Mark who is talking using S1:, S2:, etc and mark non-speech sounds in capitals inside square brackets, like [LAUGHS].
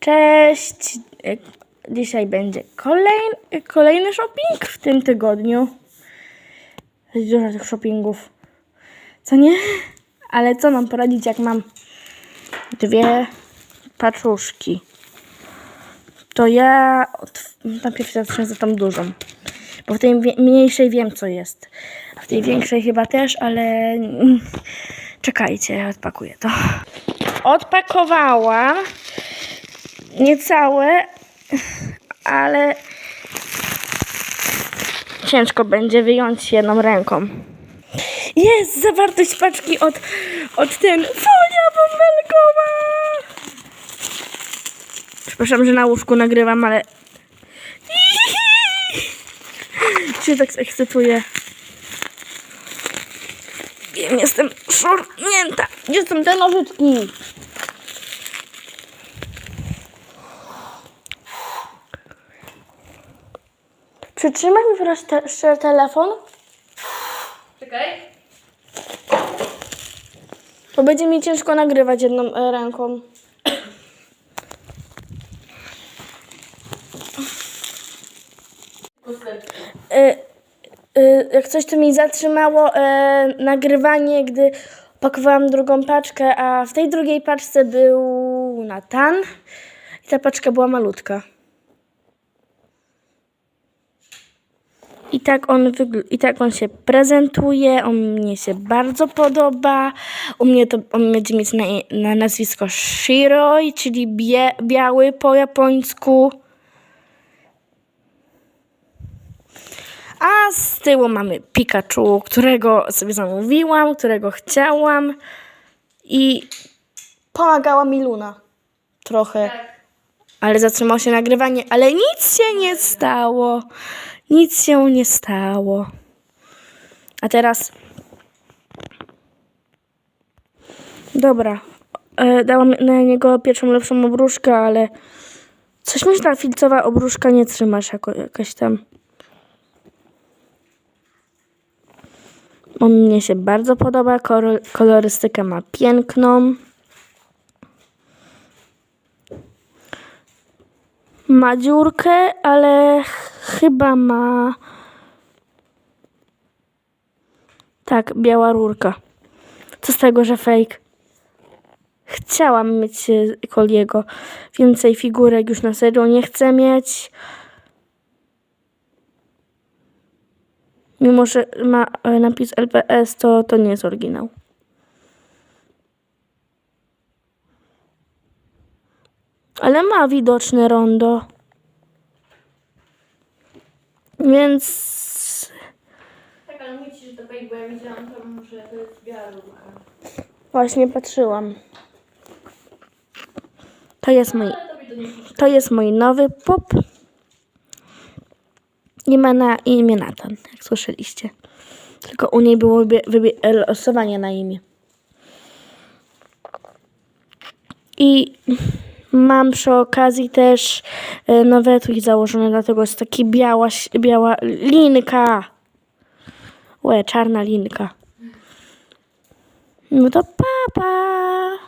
S1: Cześć! E, Dzisiaj będzie kolejny, kolejny shopping w tym tygodniu. Jest dużo tych shoppingów. Co nie? Ale co mam poradzić, jak mam dwie paczuszki? To ja najpierw zacznę za tą dużą. Bo w tej mniejszej wiem, co jest. A w tej większej chyba też, ale czekajcie, odpakuję to. Odpakowałam niecałe, ale ciężko będzie wyjąć jedną ręką. Jest zawartość paczki od, od ten folia bąbelkowa. Przepraszam, że na łóżku nagrywam, ale [LAUGHS] się tak ekscytuję. Wiem, jestem szurnięta. Gdzie są te nożyczki? Przytrzymaj mi proszę telefon,
S2: Czekaj.
S1: bo będzie mi ciężko nagrywać jedną e, ręką. E, e, jak coś to mi zatrzymało nagrywanie, gdy pakowałam drugą paczkę, a w tej drugiej paczce był Natan i ta paczka była malutka. I tak, on wygl- I tak on się prezentuje, on mnie się bardzo podoba. U mnie to on będzie mieć na, na nazwisko Shiroi, czyli bie, biały po japońsku. A z tyłu mamy Pikachu, którego sobie zamówiłam, którego chciałam. I pomagała mi Luna trochę. Ale zatrzymało się nagrywanie, ale nic się nie stało. Nic się nie stało. A teraz. Dobra. E, dałam na niego pierwszą lepszą obruszkę, ale coś mi ta filcowa obruszka nie trzymasz jako, jakaś tam. On mnie się bardzo podoba. Kor- kolorystykę ma piękną. Ma dziurkę, ale chyba ma. Tak, biała rurka. Co z tego, że fake? Chciałam mieć e, Koliego. Więcej figurek już na serio nie chcę mieć. Mimo, że ma e, napis LPS, to to nie jest oryginał. Ale ma widoczne rondo. Więc
S2: Tak, ale mówię ci, że to fake, bo ja widziałam tam, że to jest biała rurka.
S1: właśnie patrzyłam. To jest mój,
S2: Ale tobie to nie
S1: jest mój nowy pop. I ma na imię Nathan, jak słyszeliście. Tylko u niej było wybie- wybie- losowanie na imię. I mam przy okazji też e, nowe etui założone, dlatego jest taki biała, biała linka. Łe, czarna linka. No to papa. Pa.